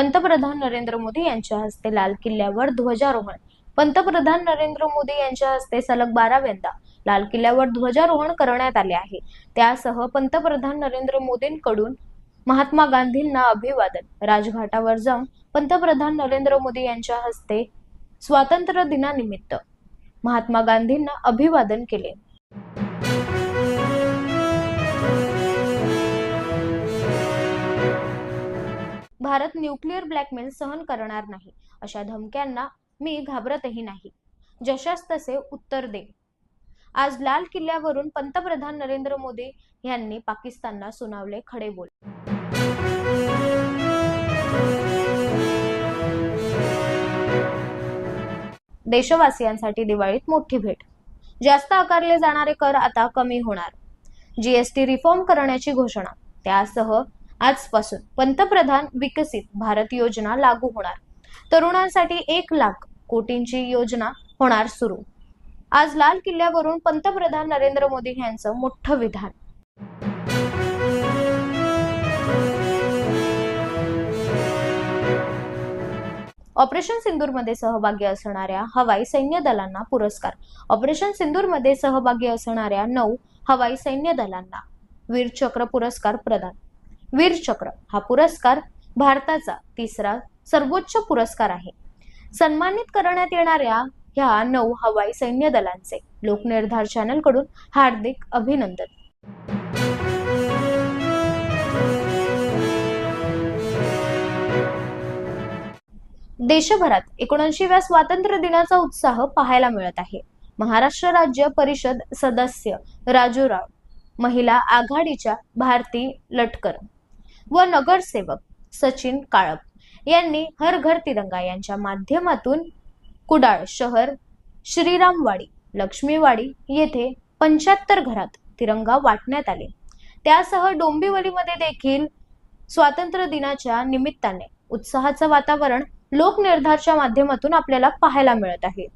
पंतप्रधान नरेंद्र मोदी यांच्या हस्ते लाल किल्ल्यावर ध्वजारोहण. पंतप्रधान नरेंद्र मोदी यांच्या हस्ते सलग बाराव्यांदा लाल किल्ल्यावर ध्वजारोहण करण्यात आले आहे. त्यासह पंतप्रधान नरेंद्र मोदींकडून महात्मा गांधींना अभिवादन. राजघाटावर जाऊन पंतप्रधान नरेंद्र मोदी यांच्या हस्ते स्वातंत्र्य दिनानिमित्त महात्मा गांधींना अभिवादन केले. भारत न्यूक्लिअर ब्लॅकमेल सहन करणार नाही. अशा धमक्यांना मी घाबरतही नाही. जशास तसे उत्तर दे. आज लाल किल्ल्यावरून पंतप्रधान नरेंद्र मोदी यांनी पाकिस्तानला सुनावले खडे बोल. देशवासियांसाठी दिवाळीत मोठी भेट. जास्त आकारले जाणारे कर आता कमी होणार. जीएसटी रिफॉर्म करण्याची घोषणा. त्यासह आजपासून पंतप्रधान विकसित भारत योजना लागू होणार. तरुणांसाठी एक लाख कोटींची योजना होणार सुरू. आज लाल किल्ल्यावरून पंतप्रधान नरेंद्र मोदी यांचं मोठं विधान. ऑपरेशन सिंदूरमध्ये सहभागी असणाऱ्या हवाई सैन्य दलांना पुरस्कार. ऑपरेशन सिंदूरमध्ये सहभागी असणाऱ्या नऊ हवाई सैन्य दलांना वीरचक्र पुरस्कार प्रदान. वीरचक्र हा पुरस्कार भारताचा तिसरा सर्वोच्च पुरस्कार आहे. सन्मानित करण्यात येणाऱ्या ह्या नऊ हवाई सैन्य दलांचे लोकनिर्धार चॅनलकडून हार्दिक अभिनंदन. देशभरात एकोणऐंशीव्या स्वातंत्र्य दिनाचा उत्साह पाहायला मिळत आहे. महाराष्ट्र राज्य परिषद सदस्य राजू राव महिला आघाडीच्या भारती लटकर व नगरसेवक सचिन काळप यांनी हर घर तिरंगा यांच्या माध्यमातून कुडाळ शहर श्रीरामवाडी लक्ष्मीवाडी येथे पंच्याहत्तर घरात तिरंगा वाटण्यात आले. त्यासह डोंबिवलीमध्ये देखील स्वातंत्र्य दिनाच्या निमित्ताने उत्साहाचं वातावरण लोकनिर्धारच्या माध्यमातून आपल्याला पाहायला मिळत आहे.